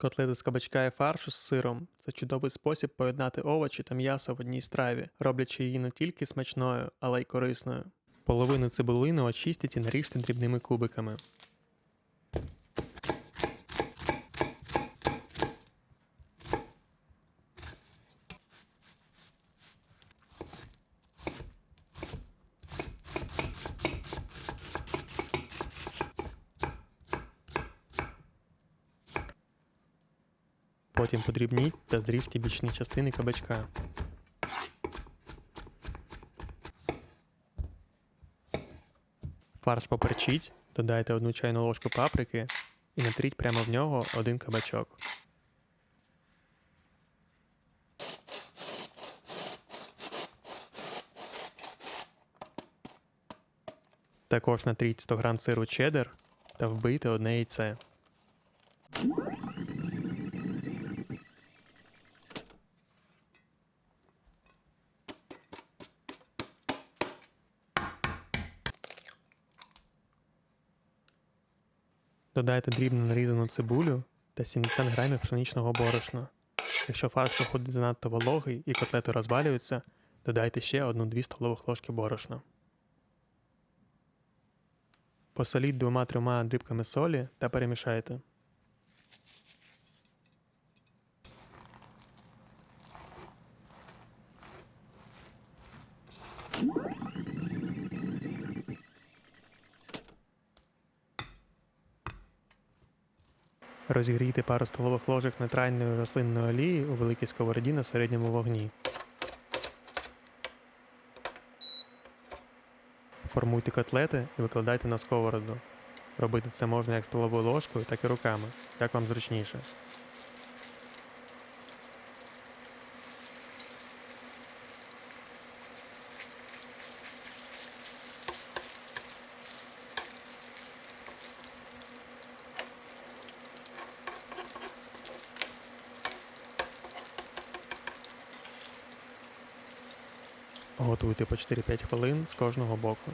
Котлети з кабачка і фаршу з сиром це чудовий спосіб поєднати овочі та м'ясо в одній страві, роблячи її не тільки смачною, але й корисною. Половину цибулини очистіть і наріжте дрібними кубиками. Потім подрібніть та зріжте бічні частини кабачка. Фарш поперчіть, додайте одну чайну ложку паприки і натріть прямо в нього один кабачок. Також натріть 100 г сиру чеддер та вбийте одне яйце. Додайте дрібно нарізану цибулю та 70 грамів пшеничного борошна. Якщо фарш виходить занадто вологий і котлети розвалюються, додайте ще 1-2 столових ложки борошна. Посоліть двома-трьома дрібками солі та перемішайте. Розігрійте пару столових ложок нейтральної рослинної олії у великій сковороді на середньому вогні. Формуйте котлети і викладайте на сковороду. Робити це можна як столовою ложкою, так і руками, як вам зручніше. Готуйте по 4-5 хвилин з кожного боку.